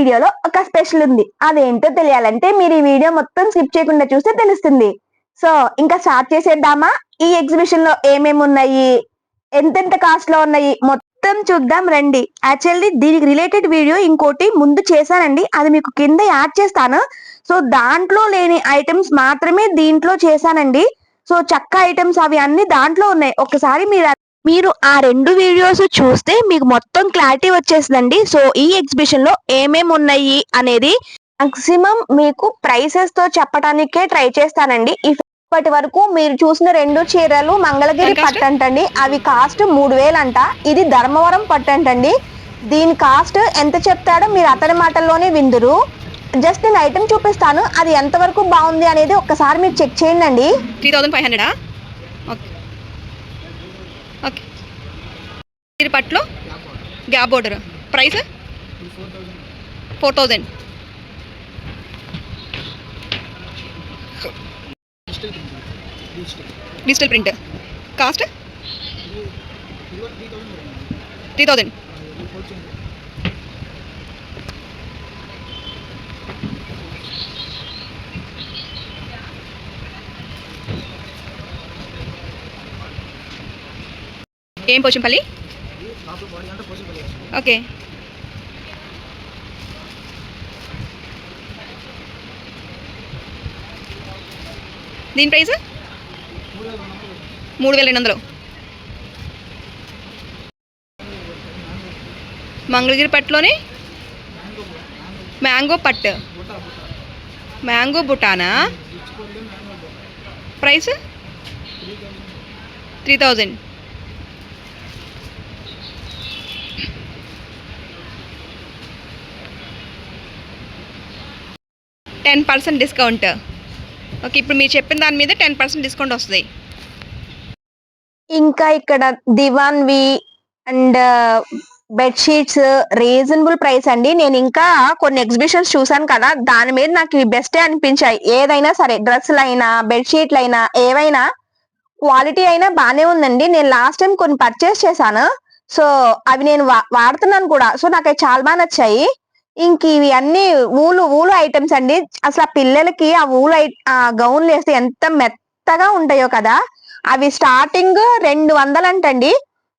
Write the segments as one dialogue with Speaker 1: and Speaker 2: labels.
Speaker 1: వీడియోలో ఒక స్పెషల్ ఉంది. అదేంటో తెలియాలంటే మీరు ఈ వీడియో మొత్తం స్కిప్ చేయకుండా చూస్తే తెలుస్తుంది. సో ఇంకా స్టార్ట్ చేసేద్దామా? ఈ ఎగ్జిబిషన్లో ఏమేమి ఉన్నాయి? ఎంతెంత కాస్ట్లో ఉన్నాయి? మొత్తం చూద్దాం రండి. యాక్చువల్లీ దీనికి రిలేటెడ్ వీడియో ఇంకోటి ముందు చేశానండి. అది మీకు కింద యాడ్ చేస్తాను. సో దాంట్లో లేని ఐటమ్స్ మాత్రమే దీంట్లో చేశానండి. సో చక్క ఐటమ్స్ అవి అన్ని దాంట్లో ఉన్నాయి. ఒకసారి మీరు మీరు ఆ రెండు వీడియోస్ చూస్తే మీకు మొత్తం క్లారిటీ వచ్చేసిందండి. సో ఈ ఎగ్జిబిషన్లో ఏమేమి ఉన్నాయి అనేది మాక్సిమం మీకు ప్రైసెస్తో చెప్పడానికే ట్రై చేస్తానండి. ఇప్పటి వరకు మీరు చూసిన రెండు చీరలు మంగళగిరి? పట్టు అంటండి. అవి కాస్ట్ మూడు అంట. ఇది ధర్మవరం పట్టు అంటండి. దీని కాస్ట్ ఎంత చెప్తాడో మీరు అతని మాటల్లోనే విందురు. జస్ట్ నేను ఐటమ్ చూపిస్తాను. అది ఎంత వరకు బాగుంది అనేది ఒక్కసారి మీరు చెక్ చేయండి
Speaker 2: త్రీ థౌజండ్ ఫైవ్ హండ్రెడా ఓకే ఓకే ఇది పట్లో gap border. Price? Four thousand digital print. Cost? Three thousand ఏం పోచంపల్లి ఓకే. దీని ప్రైస్? మూడు వేల రెండు వందలు. మంగళగిరి పట్టులోని మ్యాంగో పట్టు mango బుటానా? Price? Three thousand. Ten percent discount okay ఇప్పుడు మీరు చెప్పిన దాని మీద టెన్ పర్సెంట్ డిస్కౌంట్ వస్తుంది.
Speaker 1: ఇంకా ఇక్కడ దివాన్ వి and uh, bedsheets reasonable price అండి. నేను ఇంకా కొన్ని ఎగ్జిబిషన్స్ చూసాను కదా దాని మీద నాకు ఇవి బెస్టే అనిపించాయి. ఏదైనా సరే డ్రెస్సులు అయినా బెడ్షీట్లు అయినా ఏవైనా క్వాలిటీ అయినా బాగానే ఉందండి. నేను లాస్ట్ టైం కొన్ని పర్చేస్ చేశాను. సో అవి నేను వా- వాడుతున్నాను కూడా. సో నాకు అవి చాలా బాగా నచ్చాయి. ఇంక ఇవి అన్ని ఊలు ఊలు ఐటమ్స్ అండి. అసలు ఆ పిల్లలకి ఆ ఊలు ఐ- ఆ గౌన్లు వేస్తే ఎంత మెత్తగా ఉంటాయో కదా. అవి స్టార్టింగ్ రెండు వందలు అంటండి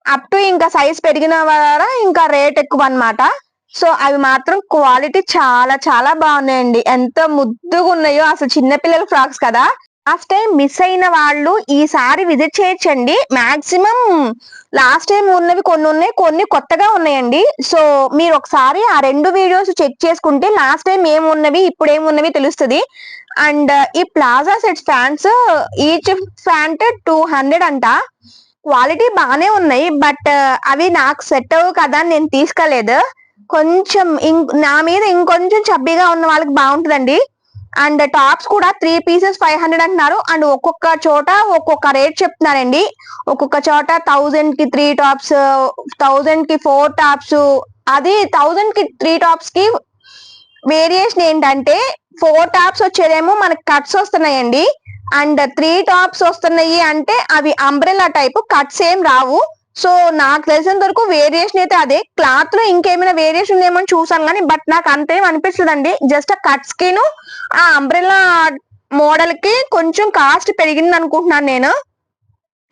Speaker 1: అప్ టు ఇంకా సైజ్ పెరిగిన ద్వారా ఇంకా రేట్ ఎక్కువ అన్నమాట సో అవి మాత్రం క్వాలిటీ చాలా చాలా బాగున్నాయండి. ఎంత ముద్దుగా ఉన్నాయో అసలు చిన్నపిల్లల ఫ్రాక్స్ కదా. లాస్ట్ టైం మిస్ అయిన వాళ్ళు ఈసారి విజిట్ చేయొచ్చండి. మాక్సిమం లాస్ట్ టైం ఉన్నవి కొన్ని ఉన్నాయి కొన్ని కొత్తగా ఉన్నాయండి. సో మీరు ఒకసారి ఆ రెండు వీడియోస్ చెక్ చేసుకుంటే లాస్ట్ టైం ఏమున్నవి ఇప్పుడు ఏమున్నవి తెలుస్తుంది. అండ్ ఈ palazzo sets pants each pant two hundred అంట. క్వాలిటీ బాగానే ఉన్నాయి బట్ అవి నాకు సెట్ అవ్వు కదా అని నేను తీసుకోలేదు. కొంచెం నా మీద ఇంకొంచెం చబ్బీగా ఉన్న వాళ్ళకి బాగుంటుందండి. అండ్ టాప్స్ కూడా త్రీ పీసెస్ ఫైవ్ హండ్రెడ్ అంటున్నారు. అండ్ ఒక్కొక్క చోట ఒక్కొక్క రేట్ చెప్తున్నారండి. ఒక్కొక్క చోట థౌజండ్కి త్రీ టాప్స్ థౌజండ్కి ఫోర్ టాప్స్ అది థౌజండ్కి త్రీ టాప్స్కి వేరియేషన్ ఏంటంటే ఫోర్ టాప్స్ వచ్చేదేమో మనకి కట్స్ వస్తున్నాయండి. అండ్ త్రీ టాప్స్ వస్తున్నాయి అంటే అవి అంబ్రెలా టైప్ కట్స్ ఏం రావు. సో నాకు తెలిసినంత వరకు వేరియేషన్ అయితే అదే. క్లాత్లో ఇంకేమైనా వేరియేషన్ ఉందేమో అని చూసాను కానీ బట్ నాకు అంతేం అనిపించలేదండి జస్ట్ ఆ కట్స్ కిను ఆ అంబ్రెలా మోడల్కి కొంచెం కాస్ట్ పెరిగింది అనుకుంటున్నాను నేను.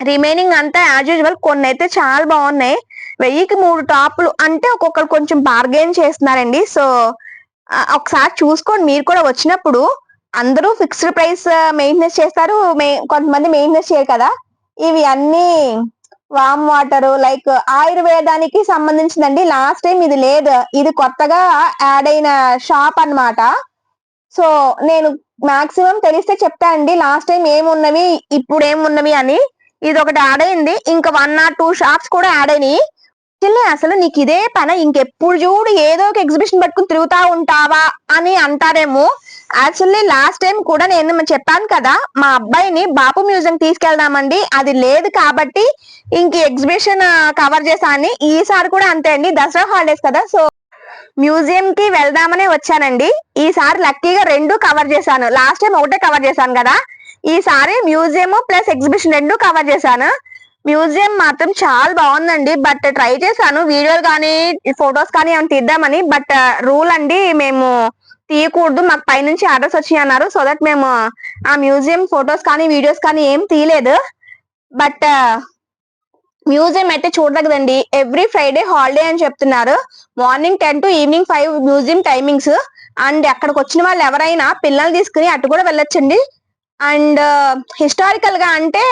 Speaker 1: రిమైనింగ్ అంతా యాజ్ యూజువల్ కొన్ని అయితే చాలా బాగున్నాయి. వెయ్యికి మూడు టాపులు అంటే ఒక్కొక్కరు కొంచెం బార్గెన్ చేస్తున్నారండి. సో ఒకసారి చూసుకోండి. మీరు కూడా వచ్చినప్పుడు అందరూ ఫిక్స్డ్ ప్రైస్ మెయింటెనెన్స్ చేస్తారు. కొంతమంది మెయింటెనెన్స్ చేయరు కదా. ఇవి అన్నీ వామ్ వాటర్ లైక్ ఆయుర్వేదానికి సంబంధించిందండి. లాస్ట్ టైం ఇది లేదు. ఇది కొత్తగా యాడ్ అయిన షాప్ అన్నమాట. సో నేను మాక్సిమం తెలిస్తే చెప్తా అండి. లాస్ట్ టైం ఏమున్నవి ఇప్పుడు ఏమున్నవి అని. ఇది ఒకటి యాడ్ అయింది. ఇంకా వన్ ఆర్ టూ షాప్స్ కూడా యాడ్ అయినాయి. Actually అసలు నీకు ఇదే పని. ఇంకెప్పుడు చూడు ఏదో ఒక ఎగ్జిబిషన్ పట్టుకుని తిరుగుతా ఉంటావా అని అంటారేమో. యాక్చువల్లీ లాస్ట్ టైం కూడా నేను చెప్పాను కదా మా అబ్బాయిని బాపు మ్యూజియం తీసుకెళ్దామండి. అది లేదు కాబట్టి ఇంక ఎగ్జిబిషన్ కవర్ చేశాను. ఈసారి కూడా అంతే అండి. దసరా హాలిడేస్ కదా సో మ్యూజియం కి వెళ్దామనే వచ్చానండి. ఈసారి లక్కీగా రెండు కవర్ చేశాను. లాస్ట్ టైం ఒకటే కవర్ చేశాను కదా. ఈసారి మ్యూజియం ప్లస్ ఎగ్జిబిషన్ రెండు కవర్ చేశాను. మ్యూజియం మాత్రం చాలా బాగుందండి. బట్ ట్రై చేశాను. వీడియోలు కానీ ఫొటోస్ కానీ ఏమైనా తీద్దామని. బట్ రూల్ అండి మేము తీయకూడదు. మాకు పైనుంచి ఆర్డర్స్ వచ్చాయి అన్నారు సో దట్ మేము ఆ మ్యూజియం ఫొటోస్ కానీ వీడియోస్ కానీ ఏం తీయలేదు. బట్ మ్యూజియం అయితే చూడదగదండి ఎవ్రీ ఫ్రైడే హాలిడే అని చెప్తున్నారు. Morning ten to evening five museum timings. And అక్కడికి వచ్చిన వాళ్ళు ఎవరైనా పిల్లల్ని తీసుకుని అటు కూడా వెళ్ళొచ్చండి. అండ్ హిస్టారికల్గా అంటే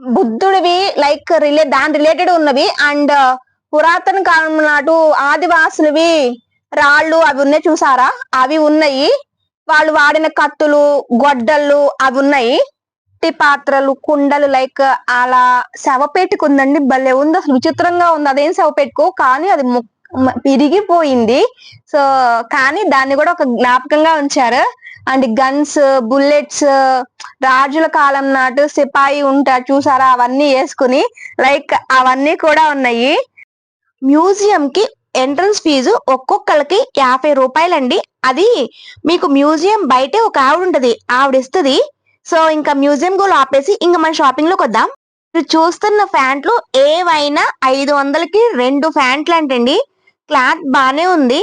Speaker 1: బుద్ధుడివి లైక్ రిలే దాని రిలేటెడ్ ఉన్నవి. అండ్ పురాతన కాలం నాటు ఆదివాసులవి రాళ్ళు అవి ఉన్నాయి చూసారా? అవి ఉన్నాయి. వాళ్ళు వాడిన కత్తులు గొడ్డళ్ళు అవి ఉన్నాయి. మట్టి పాత్రలు కుండలు లైక్ అలా శవపేటకు ఉందండి. భలే ఉంది. అసలు విచిత్రంగా ఉంది. అదేం శవపేటకు కానీ అది ము- సో కానీ దాన్ని కూడా ఒక జ్ఞాపకంగా ఉంచారు. అండ్ గన్స్ బుల్లెట్స్ రాజుల కాలం నాటు సిపాయి ఉంటారు చూసారా? అవన్నీ వేసుకుని లైక్ అవన్నీ కూడా ఉన్నాయి. మ్యూజియం కి ఎంట్రన్స్ ఫీజు ఒక్కొక్కరికి యాభై రూపాయలండి. అది మీకు మ్యూజియం బయటే ఒక ఆవిడ ఉంటది ఆవిడ ఇస్తుంది సో ఇంకా మ్యూజియం కూడా ఆపేసి ఇంకా మన షాపింగ్లోకి వద్దాం. మీరు చూస్తున్న ఫ్యాంట్లు ఏవైనా ఐదు వందలకి రెండు ఫ్యాంట్లు అంటండి. క్లాత్ బానే ఉంది.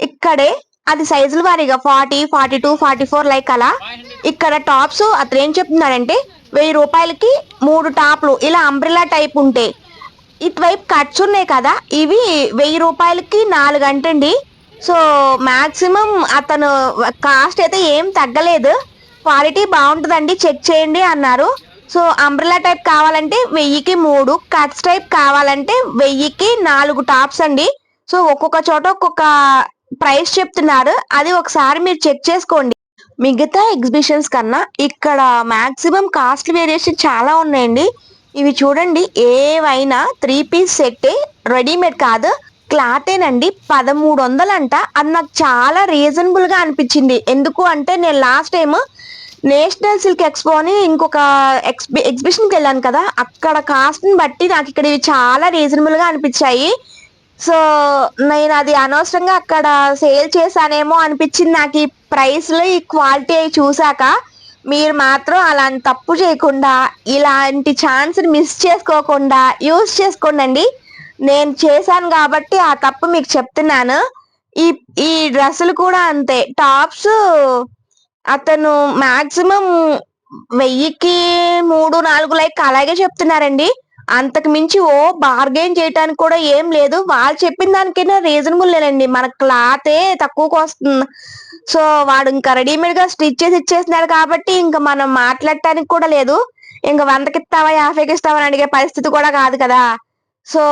Speaker 1: ఇక్కడే అది సైజుల వారీగా forty forty two forty four like అలా. ఇక్కడ టాప్స్ అతను ఏం చెప్తున్నాడంటే వెయ్యి రూపాయలకి మూడు టాప్లు. ఇలా అంబ్రిలా టైప్ ఉంటే ఇటువైపు కట్స్ ఉన్నాయి కదా ఇవి వెయ్యి రూపాయలకి నాలుగు అంటండి. సో మాక్సిమం అతను కాస్ట్ అయితే ఏం తగ్గలేదు. క్వాలిటీ బాగుంటుందండి చెక్ చేయండి అన్నారు. సో అంబ్రెలా టైప్ కావాలంటే వెయ్యికి మూడు కట్స్ టైప్ కావాలంటే వెయ్యికి నాలుగు టాప్స్ అండి. సో ఒక్కొక్క చోట ఒక్కొక్క ప్రైస్ చెప్తున్నారు. అది ఒకసారి మీరు చెక్ చేసుకోండి. మిగతా ఎగ్జిబిషన్స్ కన్నా ఇక్కడ మాక్సిమం కాస్ట్ వేరియేషన్ చాలా ఉన్నాయండి. ఇవి చూడండి ఏవైనా త్రీ పీస్ సెట్టే రెడీమేడ్ కాదు. క్లాతేనండి పదమూడు వందలంట అది నాకు చాలా రీజనబుల్గా అనిపించింది. ఎందుకు అంటే నేను last time national silk expo అని ఇంకొక ఎక్స్బి ఎగ్జిబిషన్కి వెళ్ళాను కదా. అక్కడ కాస్ట్ని బట్టి నాకు ఇక్కడ ఇవి చాలా రీజనబుల్గా అనిపించాయి. సో నేను అది అనవసరంగా అక్కడ సేల్ చేశానేమో అనిపించింది. నాకు ఈ ప్రైస్లో ఈ క్వాలిటీ అవి చూసాక మీరు మాత్రం అలాంటి తప్పు చేయకుండా ఇలాంటి ఛాన్స్ మిస్ చేసుకోకుండా యూజ్ చేసుకోండి నేను చేశాను కాబట్టి ఆ తప్పు మీకు చెప్తున్నాను. ఈ ఈ డ్రెస్సులు కూడా అంతే. టాప్స్ అతను మాక్సిమం వెయ్యికి మూడు నాలుగు లైక్ అలాగే చెప్తున్నారండి. అంతకు మించి ఓ బార్గెన్ చేయటానికి కూడా ఏం లేదు. వాళ్ళు చెప్పిన దానికైనా రీజనబుల్ లేదండి మన క్లాతే తక్కువకు వస్తుంది. సో వాడు ఇంకా రెడీమేడ్గా స్టిచ్ చేసి ఇచ్చేసినాడు కాబట్టి ఇంకా మనం మాట్లాడటానికి కూడా లేదు. ఇంకా వందకి ఇస్తావా యాభైకి ఇస్తావా అని అడిగే పరిస్థితి కూడా కాదు కదా. సో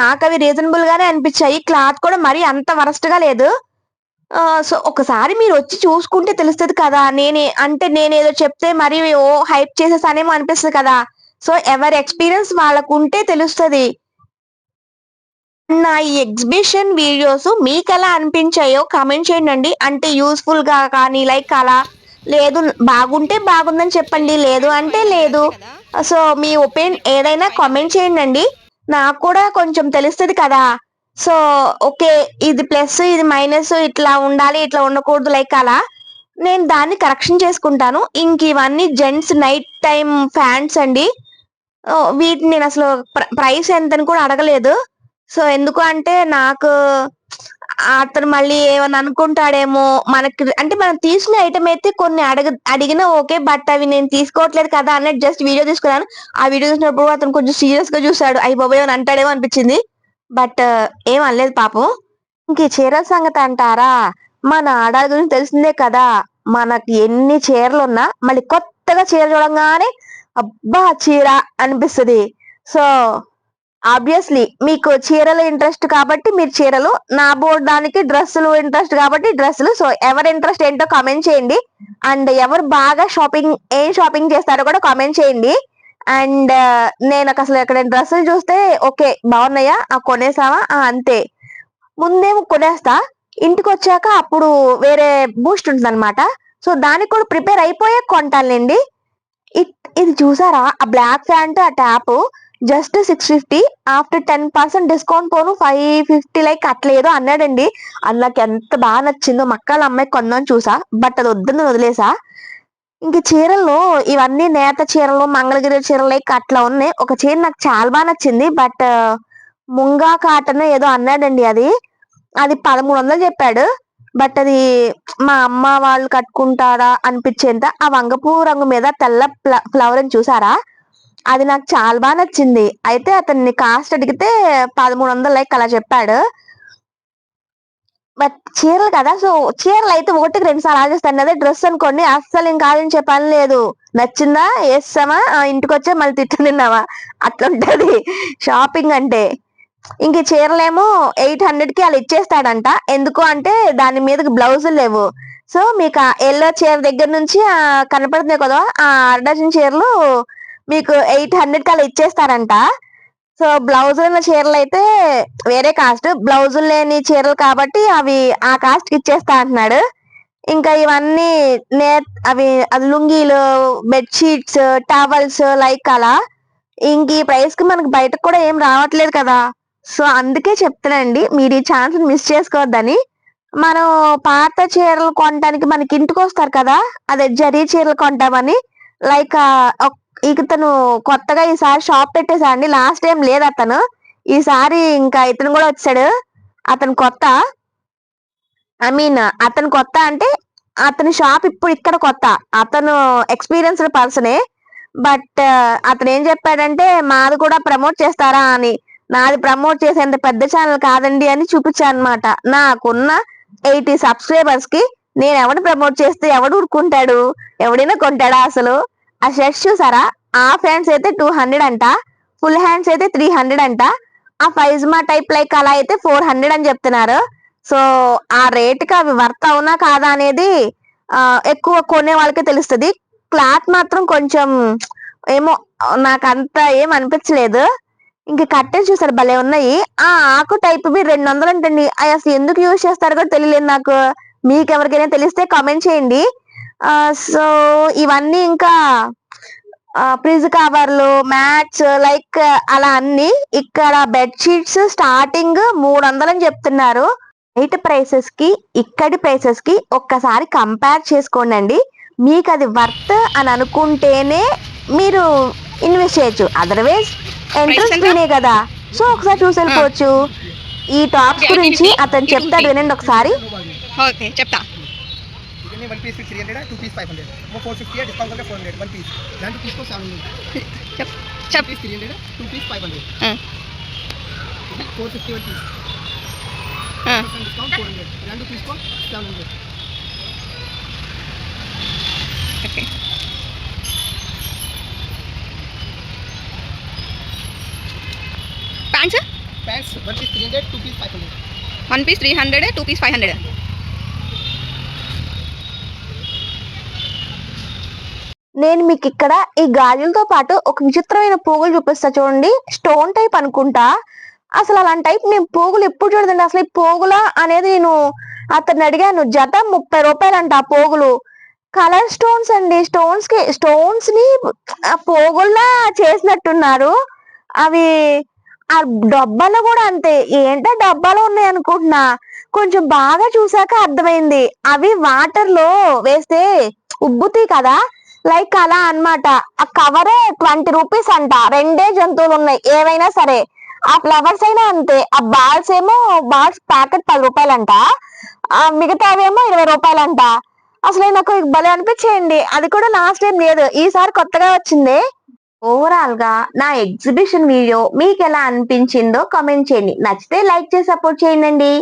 Speaker 1: నాకు అవి రీజనబుల్ గానే అనిపించాయి. క్లాత్ కూడా మరీ అంత వరస్ట్గా లేదు. సో ఒకసారి మీరు వచ్చి చూసుకుంటే తెలుస్తుంది కదా. నేనే అంటే నేనేదో చెప్తే మరి ఓ హైప్ చేసేసానేమో అనిపిస్తుంది కదా. సో ఎవరి ఎక్స్పీరియన్స్ వాళ్ళకు ఉంటే తెలుస్తుంది. నా ఈ ఎగ్జిబిషన్ వీడియోస్ మీకు ఎలా అనిపించాయో కమెంట్ చేయండి అంటే యూస్ఫుల్గా కానీ లైక్ అలా లేదు బాగుంటే బాగుందని చెప్పండి లేదు అంటే లేదు. సో మీ ఒపీనియన్ ఏదైనా కామెంట్ చేయండి నాకు కూడా కొంచెం తెలుస్తుంది కదా. సో ఓకే ఇది ప్లస్ ఇది మైనస్ ఇట్లా ఉండాలి ఇట్లా ఉండకూడదు లైక్ అలా. నేను దాన్ని కరెక్షన్ చేసుకుంటాను. ఇంక ఇవన్నీ జెంట్స్ నైట్ టైం ఫ్యాన్స్ అండి. వీటిని నేను అసలు ప్రైస్ ఎంత అని కూడా అడగలేదు. సో ఎందుకు అంటే నాకు అతను మళ్ళీ ఏమని అనుకుంటాడేమో మనకి అంటే మనం తీసుకునే ఐటమ్ అయితే కొన్ని అడగ అడిగినా ఓకే బట్ అవి నేను తీసుకోవట్లేదు కదా అన్నట్టు జస్ట్ వీడియో తీసుకున్నాను. ఆ వీడియో చూసినప్పుడు అతను కొంచెం సీరియస్గా చూసాడు అయ్యి బాబు అని అంటాడేమో అనిపించింది. బట్ ఏం అనలేదు పాపం. ఇంక ఈ చీరల సంగతి అంటారా? మన ఆడాల గురించి తెలిసిందే కదా. మనకి ఎన్ని చీరలు ఉన్నా మళ్ళీ కొత్తగా చీర చూడంగానే అబ్బా చీర అనిపిస్తుంది. సో ఆబ్వియస్లీ మీకు చీరలు ఇంట్రెస్ట్ కాబట్టి మీరు చీరలు నా బోర్డు దానికి డ్రెస్సులు ఇంట్రెస్ట్ కాబట్టి డ్రెస్సులు. సో ఎవరి ఇంట్రెస్ట్ ఏంటో కామెంట్ చేయండి. అండ్ ఎవరు బాగా షాపింగ్ ఏం షాపింగ్ చేస్తారో కూడా కామెంట్ చేయండి. అండ్ నేను అసలు ఎక్కడ డ్రెస్సులు చూస్తే ఓకే బాగున్నాయా? ఆ కొనేసావా? అంతే. ముందేమో కొనేస్తా. ఇంటికి వచ్చాక అప్పుడు వేరే బూస్ట్ ఉంటుంది అనమాట సో దానికి కూడా ప్రిపేర్ అయిపోయే కొంటానులేండి. ఇది చూసారా? ఆ బ్లాక్ ప్యాంట్ ఆ top just six fifty after ten percent discount పోను ఫైవ్ ఫిఫ్టీ లైక్ అట్లేదో అన్నాడండి. అది నాకు ఎంత బాగా నచ్చిందో మక్కల అమ్మాయి కొందని చూసా బట్ అది వద్దని వదిలేసా. ఇంక చీరల్లో ఇవన్నీ నేత చీరలు మంగళగిరి చీరలు లైక్ అట్లా ఉన్నాయి. ఒక చీర నాకు చాలా బాగా నచ్చింది బట్ ముంగా కాటన్ ఏదో అన్నాడండి అది. అది పదమూడు వందలు చెప్పాడు. బట్ అది మా అమ్మ వాళ్ళు కట్టుకుంటారా అనిపించేంత ఆ వంగపు రంగు మీద తెల్ల ఫ్లవర్ అని చూసారా? అది నాకు చాలా బాగా నచ్చింది. అయితే అతన్ని కాస్ట్ అడిగితే పదమూడు వందలు లైక్ అలా చెప్పాడు. బట్ చీరలు కదా సో చీరలు అయితే ఒకటికి రెండు సార్లు ఆలోచిస్తాను అదే డ్రెస్ అనుకోండి అస్సలు ఇంకా ఆలోచించే పని లేదు. నచ్చిందా? వేస్తామా ఇంటికి వచ్చే మళ్ళీ తిట్టు తిన్నావా అట్లుంటది. షాపింగ్ అంటే. ఇంక చీరలేమో ఎయిట్ హండ్రెడ్కి అలా ఇచ్చేస్తాడంట. ఎందుకు అంటే దాని మీదకి బ్లౌజులు లేవు. సో మీకు ఆ ఎల్లో చీర దగ్గర నుంచి ఆ కనపడుతున్నాయి కదా ఆ అర్డజన్ చీరలు మీకు ఎయిట్ హండ్రెడ్కి అలా ఇచ్చేస్తారంట. సో బ్లౌజ్ ఉన్న చీరలు అయితే వేరే కాస్ట్. బ్లౌజులు లేని చీరలు కాబట్టి అవి ఆ కాస్ట్ ఇచ్చేస్తా అంటున్నాడు. ఇంకా ఇవన్నీ నే అవి లుంగీలు బెడ్షీట్స్ టవల్స్ లైక్ అలా. ఇంక ఈ ప్రైస్కి మనకి బయటకు కూడా ఏం రావట్లేదు కదా. సో అందుకే చెప్తానండి మీరు ఈ ఛాన్స్ మిస్ చేసుకోవద్దని. మనం పాత చీరలు కొనడానికి మనకి ఇంటికి వస్తారు కదా అదే జరీ చీరలు కొంటామని. లైక్ ఇతను కొత్తగా ఈసారి షాప్ పెట్టేశాడండి లాస్ట్ టైం లేదు అతను. ఈసారి ఇంకా ఇతను కూడా వచ్చాడు అతను కొత్త. ఐ మీన్ అతను కొత్త అంటే అతని షాప్ ఇప్పుడు ఇక్కడ కొత్త. అతను ఎక్స్పీరియన్స్డ్ పర్సనే బట్ అతను ఏం చెప్పాడంటే మాది కూడా ప్రమోట్ చేస్తారా అని. నాది ప్రమోట్ చేసేంత పెద్ద ఛానల్ కాదండి అని చూపించాను అనమాట నాకున్న ఎయిటీ సబ్స్క్రైబర్స్కి నేను ఎవడు ప్రమోట్ చేస్తే ఎవడు ఊరుకుంటాడు? ఎవడైనా కొంటాడా అసలు? ఆ షర్ట్స్ చూసారా? హాఫ్ హ్యాండ్స్ అయితే టూ హండ్రెడ్ అంట ఫుల్ హ్యాండ్స్ అయితే త్రీ హండ్రెడ్ అంట ఆ ఫైజ్మా టైప్ లైక్ అలా అయితే ఫోర్ హండ్రెడ్ అని చెప్తున్నారు. సో ఆ రేటుకి అవి వర్త్ అవునా కాదా అనేది ఎక్కువ కొనే వాళ్ళకే తెలుస్తుంది. క్లాత్ మాత్రం కొంచెం ఏమో నాకు అంత ఏం అనిపించలేదు. ఇంక కట్టెలు చూసారు భలే ఉన్నాయి. ఆ ఆకు టైప్ వి రెండు వందలు అంటండి. అవి అసలు ఎందుకు యూజ్ చేస్తారో కూడా తెలియలేదు నాకు. మీకు ఎవరికైనా తెలిస్తే కామెంట్ చేయండి. సో ఇవన్నీ ఇంకా ప్రిజ్ కవర్లు మ్యాట్స్ లైక్ అలా అన్ని ఇక్కడ బెడ్షీట్స్ స్టార్టింగ్ మూడు వందలు అని చెప్తున్నారు. బయట ప్రైసెస్కి ఇక్కడి ప్రైసెస్కి ఒక్కసారి కంపేర్ చేసుకోండి మీకు అది వర్త్ అని అనుకుంటేనే మీరు ఇన్వెస్ట్ చేయొచ్చు. అదర్వైజ్ ఎంట్రెన్స్ ఫీనే కదా. సో ఒకసారి చూసి వెళ్ళిపోవచ్చు. ఈ టాప్స్ గురించి అతను చెప్తాడు వినండి ఒకసారి.
Speaker 2: ఓకే చెప్తా. Okay. Pants?
Speaker 3: Pants one piece three hundred two piece five hundred
Speaker 2: one piece three hundred two piece five hundred
Speaker 1: నేను మీకు ఇక్కడ ఈ గాజులతో పాటు ఒక విచిత్రమైన పోగులు చూపిస్తా చూడండి. స్టోన్ టైప్ అనుకుంటా. అసలు అలాంటి టైప్ నేను పోగులు ఎప్పుడు చూడదండి. అసలు ఈ పోగులా అనేది నేను అతన్ని అడిగాను. జత ముప్పై రూపాయలు అంట ఆ పోగులు. కలర్ స్టోన్స్ అండి. స్టోన్స్కి స్టోన్స్ని ఆ పోగుల్లా చేసినట్టున్నారు. అవి ఆ డబ్బాలో కూడా అంతే. ఏంటో డబ్బాలో ఉన్నాయి అనుకుంటున్నా. కొంచెం బాగా చూసాక అర్థమైంది. అవి వాటర్లో వేస్తే ఉబ్బుతాయి కదా? లైక్ అలా అన్నమాట. ఆ కవరే ట్వంటీ రూపీస్ అంట. రెండే జంతువులు ఉన్నాయి. ఏవైనా సరే. ఆ ఫ్లవర్స్ అయినా అంతే. ఆ బాల్స్ ఏమో బాల్స్ ప్యాకెట్ పది రూపాయలంట. ఆ మిగతావేమో ఇరవై రూపాయలంట. అసలు నాకు భలే అనిపించేయండి. అది కూడా లాస్ట్ టైం లేదు. ఈసారి కొత్తగా వచ్చింది. ఓవరాల్గా నా ఎగ్జిబిషన్ వీడియో మీకు ఎలా అనిపించిందో కామెంట్ చేయండి. నచ్చితే లైక్ చేసి సపోర్ట్ చేయండి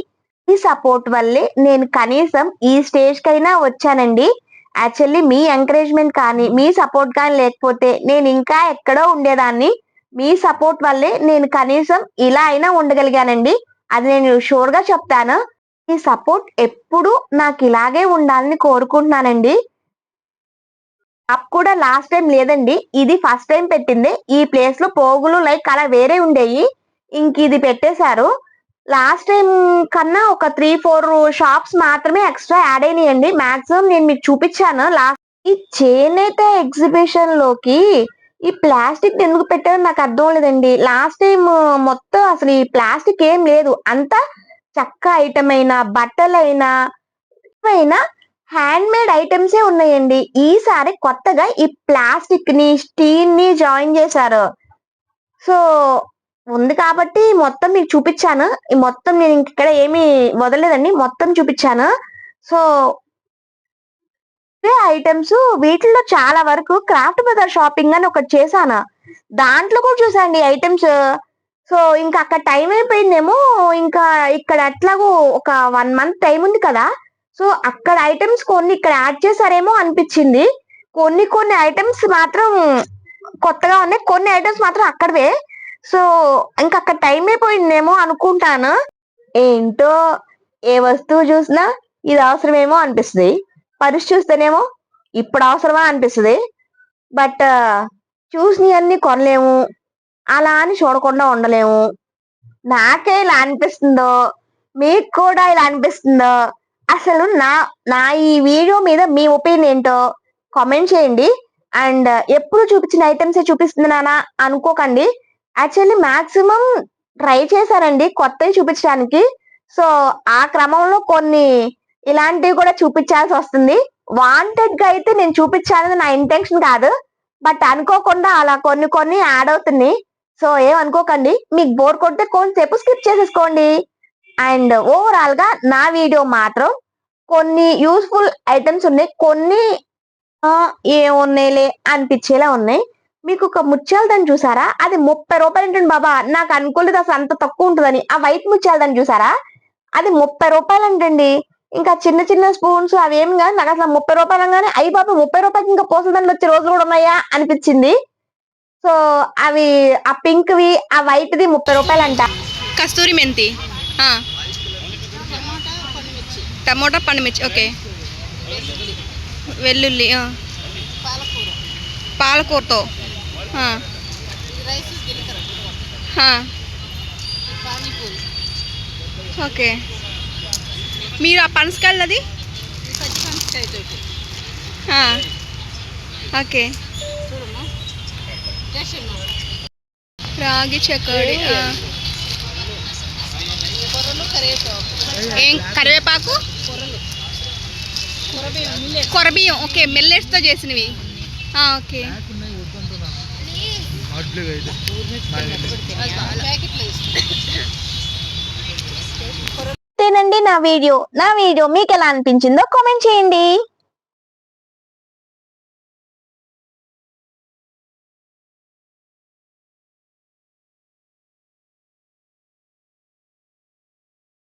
Speaker 1: ఈ సపోర్ట్ వల్లే నేను కనీసం ఈ స్టేజ్ కైనా వచ్చానండి. యాక్చువల్లీ మీ ఎంకరేజ్మెంట్ కానీ మీ సపోర్ట్ కానీ లేకపోతే నేను ఇంకా ఎక్కడో ఉండేదాన్ని. మీ సపోర్ట్ వల్లే నేను కనీసం ఇలా అయినా ఉండగలిగానండి. అది నేను షూర్గా చెప్తాను. ఈ సపోర్ట్ ఎప్పుడు నాకు ఇలాగే ఉండాలని కోరుకుంటున్నానండి. అప్ కూడా లాస్ట్ టైం లేదండి. ఇది ఫస్ట్ టైం పెట్టింది. ఈ ప్లేస్లో పోగులు లైక్ అలా వేరే ఉండేవి ఇంక ఇది పెట్టేశారు. లాస్ట్ టైం కన్నా ఒక త్రీ ఫోర్ షాప్స్ మాత్రమే ఎక్స్ట్రా యాడ్ అయినాయండి. మాక్సిమం నేను మీకు చూపించాను. లాస్ట్ ఈ చేనేత ఎగ్జిబిషన్లోకి ఈ ప్లాస్టిక్ ఎందుకు పెట్టారో నాకు అర్థం లేదండి లాస్ట్ టైం మొత్తం అసలు ఈ ప్లాస్టిక్ ఏం లేదు. అంతా చక్క ఐటమ్ అయినా బట్టలైనా అయినా హ్యాండ్ మేడ్ ఐటమ్సే ఉన్నాయండి. ఈసారి కొత్తగా ఈ ప్లాస్టిక్ని స్టీల్ని జాయిన్ చేశారు. సో ఉంది కాబట్టి మొత్తం మీకు చూపించాను. ఈ మొత్తం నేను ఇక్కడ ఏమీ వదలలేదండి. మొత్తం చూపించాను. సో ఐటమ్స్ వీటిల్లో చాలా వరకు క్రాఫ్ట్ బజార్ షాపింగ్ అని ఒకటి చేశాను. దాంట్లో కూడా చూసాండి ఐటమ్స్ సో ఇంకా అక్కడ టైం అయిపోయిందేమో. ఇంకా ఇక్కడ ఎట్లాగో ఒక వన్ మంత్ టైం ఉంది కదా. సో అక్కడ ఐటమ్స్ కొన్ని ఇక్కడ యాడ్ చేశారేమో అనిపించింది. కొన్ని కొన్ని ఐటమ్స్ మాత్రం కొత్తగా ఉన్నాయి. కొన్ని ఐటమ్స్ మాత్రం అక్కడవే. సో ఇంకా అక్కడ టైం అయిపోయిందేమో అనుకుంటాను. ఏంటో ఏ వస్తువు చూసినా ఇది అవసరమేమో అనిపిస్తుంది. పరిస్థితి చూస్తేనేమో ఇప్పుడు అవసరమా అనిపిస్తుంది. బట్ చూసినవన్నీ కొనలేము. అలా అని చూడకుండా ఉండలేము. నాకే ఇలా అనిపిస్తుందో మీకు కూడా ఇలా అనిపిస్తుందో అసలు నా నా ఈ వీడియో మీద మీ ఒపీనియన్ ఏంటో కామెంట్ చేయండి. అండ్ uh, ఎప్పుడు చూపించిన ఐటమ్స్ చూపిస్తున్నానా అనుకోకండి. యాక్చువల్లీ మాక్సిమం ట్రై చేశానండి కొత్తవి చూపించడానికి. సో ఆ క్రమంలో కొన్ని ఇలాంటివి కూడా చూపించాల్సి వస్తుంది. వాంటెడ్గా అయితే నేను చూపించాలని నా ఇంటెన్షన్ కాదు. బట్ అనుకోకుండా అలా కొన్ని కొన్ని యాడ్ అవుతున్నాయి. సో ఏమనుకోకండి మీకు బోర్ కొడితే కొంతసేపు స్కిప్ చేసేసుకోండి. అండ్ ఓవరాల్గా నా వీడియో మాత్రం కొన్ని యూస్ఫుల్ ఐటమ్స్ ఉన్నాయి. కొన్ని ఏమున్నాయిలే అనిపించేలా ఉన్నాయి. మీకు ఒక ముత్యాలదని చూసారా? అది ముప్పై రూపాయలు ఉంటుంది బాబా. నాకు అనుకోలేదు అసలు అంత తక్కువ ఉంటుందని. ఆ వైట్ ముత్యాలదని చూసారా? అది ముప్పై రూపాయలు అంటండి. ఇంకా చిన్న చిన్న స్పూన్స్ అవి ఏమి కాదు. నాకు అసలు ముప్పై రూపాయలు కానీ అయ్యి బాబా ముప్పై రూపాయలకి ఇంకా పోసదండలు వచ్చే రోజులు కూడా ఉన్నాయా అనిపించింది. సో అవి ఆ పింక్వి ఆ వైట్ది ముప్పై రూపాయలు అంట
Speaker 2: కస్తూరి మెంతి. టమోటా పండుమిర్చి ఓకే. వెల్లుల్లి పాలకూరతో. ఓకే. మీరు ఆ పనసకాయలు అది? ఓకే. రాగి చక్కడి ఏం కరివేపాకు? కొరబియ్యం ఓకే మిల్లెట్స్తో చేసినవి. ఓకే.
Speaker 1: అంతేనండి నా వీడియో. నా వీడియో మీకు ఎలా అనిపించిందో కామెంట్ చేయండి.